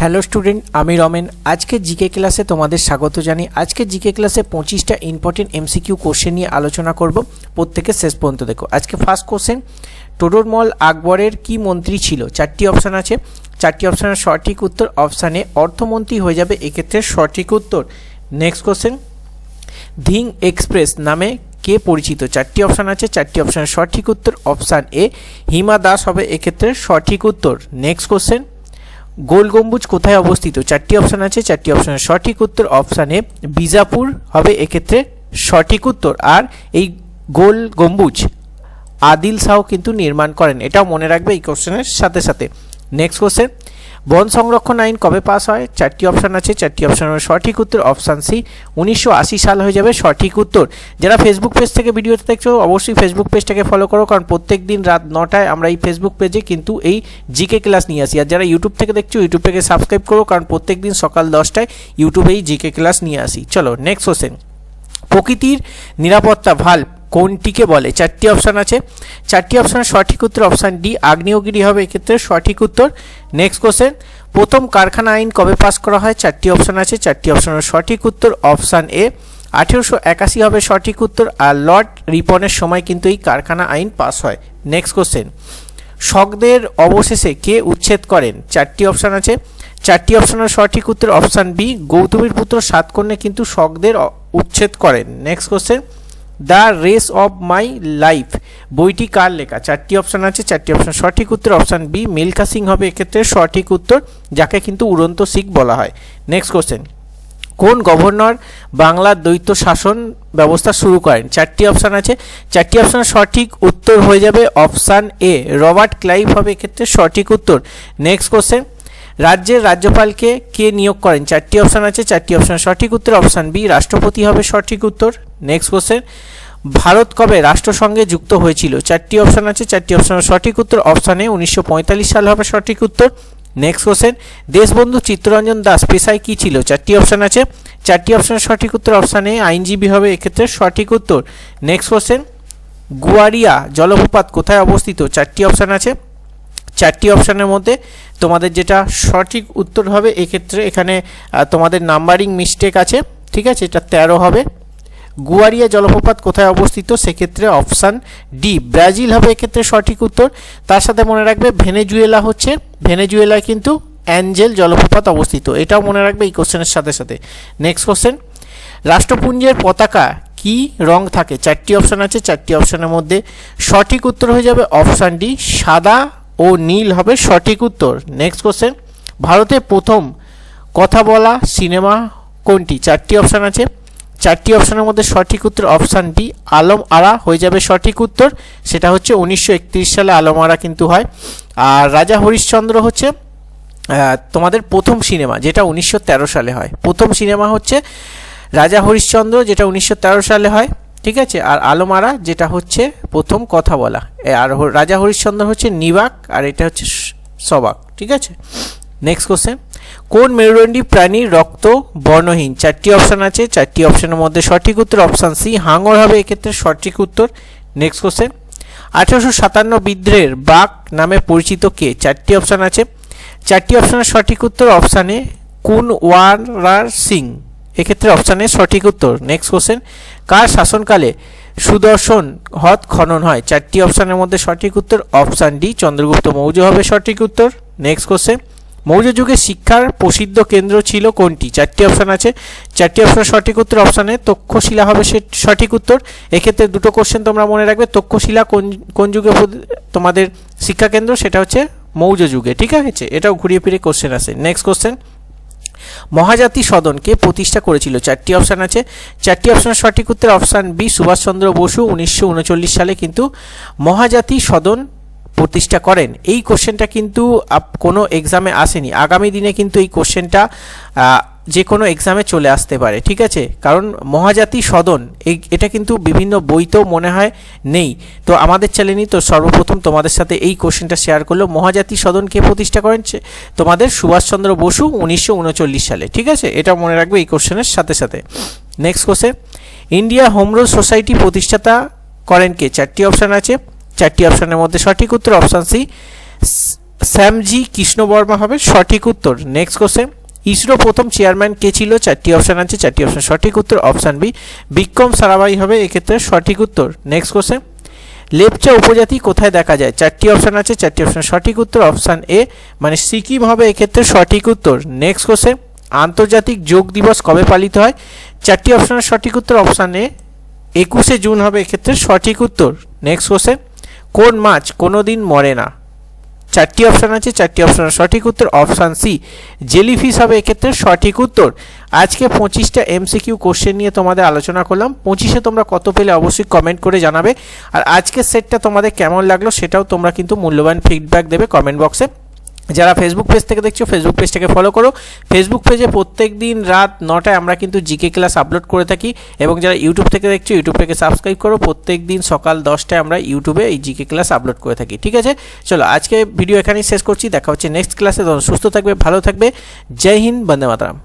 Hello student আমি রমেন। আজকে GK ক্লাসে তোমাদের স্বাগত জানাই আজকে জিকে ক্লাসে পঁচিশটা ইম্পর্টেন্ট এমসিকিউ কোশ্চেন নিয়ে আলোচনা করব। প্রত্যেকে শেষ পর্যন্ত দেখো। আজকে ফার্স্ট কোশ্চেন টোডরমল আকবরের কি মন্ত্রী ছিল? চারটি অপশান আছে। চারটি অপশানের সঠিক উত্তর। অপশানে অর্থমন্ত্রী হয়ে যাবে এক্ষেত্রে সঠিক উত্তর। নেক্সট কোশ্চেন ধিং এক্সপ্রেস নামে কে পরিচিত? চারটি অপশান আছে, চারটি অপশানের সঠিক উত্তর। অপশান এ হিমা দাস হবে এক্ষেত্রে সঠিক উত্তর। নেক্সট কোশ্চেন গোল গম্বুজ কোথায় অবস্থিত? চারটি অপশান আছে, চারটি অপশানের সঠিক উত্তর অপশানে বিজাপুর হবে, এক্ষেত্রে সঠিক উত্তর। আর এই গোল গম্বুজ আদিল শাহ কিন্তু নির্মাণ করেন। এটাও মনে রাখবে এই কোশ্চেনের সাথে সাথে। নেক্সট কোশ্চেন বন সংরক্ষণ আইন কবে পাস হয়? চারটি অপশান আছে। চারটি অপশানের সঠিক উত্তর অপশান সি উনিশশো আশি সাল হয়ে যাবে সঠিক উত্তর। যারা ফেসবুক পেজ থেকে ভিডিওতে দেখছ, অবশ্যই ফেসবুক পেজটাকে ফলো করো, কারণ প্রত্যেক দিন রাত নটায় আমরা এই ফেসবুক পেজে কিন্তু এই জিকে ক্লাস নিয়ে আসি। আর যারা ইউটিউব থেকে দেখছ ইউটিউব থেকে সাবস্ক্রাইব করো, কারণ প্রত্যেক দিন সকাল দশটায় ইউটিউবেই জিকে ক্লাস নিয়ে আসি। চলো নেক্সট কোশ্চেন প্রকৃতির নিরাপত্তা ভাল্ব কোনটিকে বলে? চারটি অপশান আছে। চারটি অপশানের সঠিক উত্তর অপশান ডি আগ্নেয়গিরি হবে এক্ষেত্রে সঠিক উত্তর। নেক্সট কোশ্চেন প্রথম কারখানা আইন কবে পাস করা হয়? চারটি অপশান আছে, চারটি অপশানের সঠিক উত্তর অপশান এ আঠেরোশো একাশি হবে সঠিক উত্তর, আর লর্ড রিপনের সময় কিন্তু এই কারখানা আইন পাস হয়। নেক্সট কোশ্চেন শকদের অবশেষে কে উচ্ছেদ করেন? চারটি অপশান আছে। চারটি অপশানের সঠিক উত্তর অপশান বি গৌতমীর পুত্র সাতকন্যা কিন্তু শকদের উচ্ছেদ করেন। Next question the race of my life. বইটি কার লেখা? চারটি অপশান আছে, চারটি অপশান। সঠিক উত্তর অপশান বি, মিল্খা সিং হবে এক্ষেত্রে সঠিক উত্তর, যাকে কিন্তু উড়ন্ত শিখ বলা হয়। নেক্সট কোশ্চেন কোন গভর্নর বাংলার দ্বৈত শাসন ব্যবস্থা শুরু করেন? চারটি অপশান আছে। চারটি অপশানের সঠিক উত্তর হয়ে যাবে অপশান এ। রবার্ট ক্লাইভ হবে এক্ষেত্রে সঠিক উত্তর। নেক্সট কোশ্চেন রাজ্যের রাজ্যপালকে কে নিয়োগ করেন? চারটি অপশান আছে, চারটি অপশান সঠিক উত্তর, অপশান বি, রাষ্ট্রপতি হবে সঠিক উত্তর। নেক্সট কোশ্চেন ভারত কবে রাষ্ট্রসংঘে যুক্ত হয়েছিল? চারটি অপশান আছে, চারটি অপশানের সঠিক উত্তর, অপশানে উনিশশো পঁয়তাল্লিশ সাল হবে সঠিক উত্তর। নেক্সট কোশ্চেন দেশবন্ধু চিত্তরঞ্জন দাস পেশায় কী ছিল? চারটি অপশান আছে, চারটি অপশানের সঠিক উত্তর, অপশানে আইনজীবী হবে, এক্ষেত্রে সঠিক উত্তর। নেক্সট কোশ্চেন গুয়ারিয়া জলপ্রপাত কোথায় অবস্থিত? চারটি অপশান আছে চারটি অপশানের মধ্যে তোমাদের যেটা সঠিক উত্তর হবে, এক্ষেত্রে এখানে তোমাদের নাম্বারিং মিস্টেক আছে, ঠিক আছে? এটা তেরো হবে। গুয়ারিয়া জলপ্রপাত কোথায় অবস্থিত? সেক্ষেত্রে অপশান ডি, ব্রাজিল হবে এক্ষেত্রে সঠিক উত্তর। তার সাথে মনে রাখবে ভেনেজুয়েলা হচ্ছে, ভেনেজুয়েলায় কিন্তু অ্যাঞ্জেল জলপ্রপাত অবস্থিত। এটাও মনে রাখবে এই কোশ্চেনের সাথে সাথে। নেক্সট কোশ্চেন রাষ্ট্রপুঞ্জের পতাকা কি রং থাকে? চারটি অপশান আছে, চারটি অপশানের মধ্যে সঠিক উত্তর হয়ে যাবে অপশান ডি, সাদা ও নীল হবে সঠিক উত্তর। নেক্সট কোশ্চেন ভারতে প্রথম কথা বলা সিনেমা কোনটি? চারটি অপশান আছে। চারটি অপশানের মধ্যে সঠিক উত্তর অপশান ডি আলম আরা হয়ে যাবে সঠিক উত্তর। সেটা হচ্ছে উনিশশো একত্রিশ সালে আলম আরা কিন্তু হয়। আর রাজা হরিশ্চন্দ্র হচ্ছে তোমাদের প্রথম সিনেমা, যেটা উনিশশো তেরো সালে হয়। প্রথম সিনেমা হচ্ছে রাজা হরিশ্চন্দ্র, যেটা উনিশশো তেরো সালে হয়। ঠিক আছে? আর আলমারা, যেটা হচ্ছে প্রথম কথা বলা। আর রাজা হরিশ্চন্দ্র হচ্ছে নিবাক, আর এটা হচ্ছে সবাক, ঠিক আছে? নেক্সট কোশ্চেন কোন মেরুদণ্ডী প্রাণীর রক্ত বর্ণহীন? চারটি অপশান আছে। চারটি অপশানের মধ্যে সঠিক উত্তর অপশান সি হাঙর হবে, এক্ষেত্রে সঠিক উত্তর। নেক্সট কোশ্চেন আঠারোশো সাতান্ন বিদ্রোহের বাক নামে পরিচিত কে? চারটি অপশান আছে। চারটি অপশানের সঠিক উত্তর অপশানে কুন ওয়ারার সিং। এক্ষেত্রে অপশানে সঠিক উত্তর। নেক্সট কোশ্চেন কার শাসনকালে সুদর্শন হ্রদ খনন হয়? চারটি অপশানের মধ্যে সঠিক উত্তর, অপশান ডি, চন্দ্রগুপ্ত মৌর্য হবে সঠিক উত্তর। নেক্সট কোশ্চেন মৌর্য যুগে শিক্ষার প্রসিদ্ধ কেন্দ্র ছিল কোনটি? চারটি অপশান আছে। চারটি অপশানের সঠিক উত্তর, অপশানে তক্ষশিলা হবে সে সঠিক উত্তর। এক্ষেত্রে দুটো কোশ্চেন তোমরা মনে রাখবে, তক্ষশিলা কোন কোন যুগে তোমাদের শিক্ষা কেন্দ্র সেটা হচ্ছে মৌর্য যুগে, ঠিক আছে? এটাও ঘুরিয়ে ফিরে কোশ্চেন আছে নেক্সট কোশ্চেন মহাজাতি সদনকে প্রতিষ্ঠা করেছিল। চারটি অপশান আছে। চারটি অপশানের সঠিক উত্তর অপশান বি সুভাষচন্দ্র বসু উনিশশো উনচল্লিশ সালে কিন্তু মহাজাতি সদন প্রতিষ্ঠা করেন। এই কোশ্চেনটা কিন্তু কোনো এক্সামে আসেনি। আগামী দিনে কিন্তু এই কোশ্চেনটা যে কোনো এক্সামে চলে আসতে পারে, ঠিক আছে? কারণ মহাজাতি সদন, এই, এটা কিন্তু বিভিন্ন বইতেও মনে হয় নেই। তো আমাদের চ্যানেলই তো সর্বপ্রথম তোমাদের সাথে এই কোশ্চেনটা শেয়ার করল, মহাজাতি সদন কে প্রতিষ্ঠা করেন? তোমাদের সুভাষচন্দ্র বসু উনিশশো উনচল্লিশ সালে, ঠিক আছে? এটা মনে রাখবে এই কোশ্চেনের সাথে সাথে। Next question India home society প্রতিষ্ঠাতা করেন কে? চারটি অপশান আছে। চারটি অপশানের মধ্যে সঠিক উত্তর অপশান সি শ্যামজি কৃষ্ণ বর্মা হবে, সঠিক উত্তর। নেক্সট কোশ্চেন ইসরো প্রথম চেয়ারম্যান কে ছিল? চারটি অপশন আছে, চারটি অপশন সঠিক উত্তর অপশন বি বিক্রম সারাভাই হবে এক্ষেত্রে সঠিক উত্তর। নেক্সট কোশ্চেন লেপচা উপজাতি কোথায় দেখা যায়? চারটি অপশন আছে, চারটি অপশন সঠিক উত্তর অপশন এ মানে সিকিম হবে এক্ষেত্রে সঠিক উত্তর। নেক্সট কোশ্চেন আন্তর্জাতিক যোগ দিবস কবে পালিত হয়? চারটি অপশনের সঠিক উত্তর অপশন এ একুশে জুন হবে এক্ষেত্রে সঠিক উত্তর। নেক্সট কোশ্চেন কোন মাছ কোনো দিন মরে না? চারটি অপশান আছে, চারটি অপশানের সঠিক উত্তর অপশান সি জেলিফিস হবে এক্ষেত্রে সঠিক উত্তর। আজকে পঁচিশটা এমসিকিউ কোশ্চেন নিয়ে তোমাদের আলোচনা করলাম। পঁচিশে তোমরা কত পেলে অবশ্যই কমেন্ট করে জানাবে। আর আজকের সেটটা তোমাদের কেমন লাগল সেটাও তোমরা কিন্তু মূল্যবান ফিডব্যাক দেবে কমেন্ট বক্সে যারা ফেসবুক পেজ থেকে দেখছ ফেসবুক পেজটাকে ফলো করো। ফেসবুক পেজে প্রত্যেক দিন রাত নটায় আমরা কিন্তু জিকে ক্লাস আপলোড করে থাকি এবং যারা ইউটিউব থেকে দেখছ ইউটিউব থেকে সাবস্ক্রাইব করো। প্রত্যেক দিন সকাল দশটায় আমরা ইউটিউবে এই জিকে ক্লাস আপলোড করে থাকি, ঠিক আছে? চলো, আজকে ভিডিও এখানেই শেষ করছি। দেখা হচ্ছে নেক্সট ক্লাসে সুস্থ থাকবে, ভালো থাকবে। জয় হিন্দ, বন্দে মাতারাম।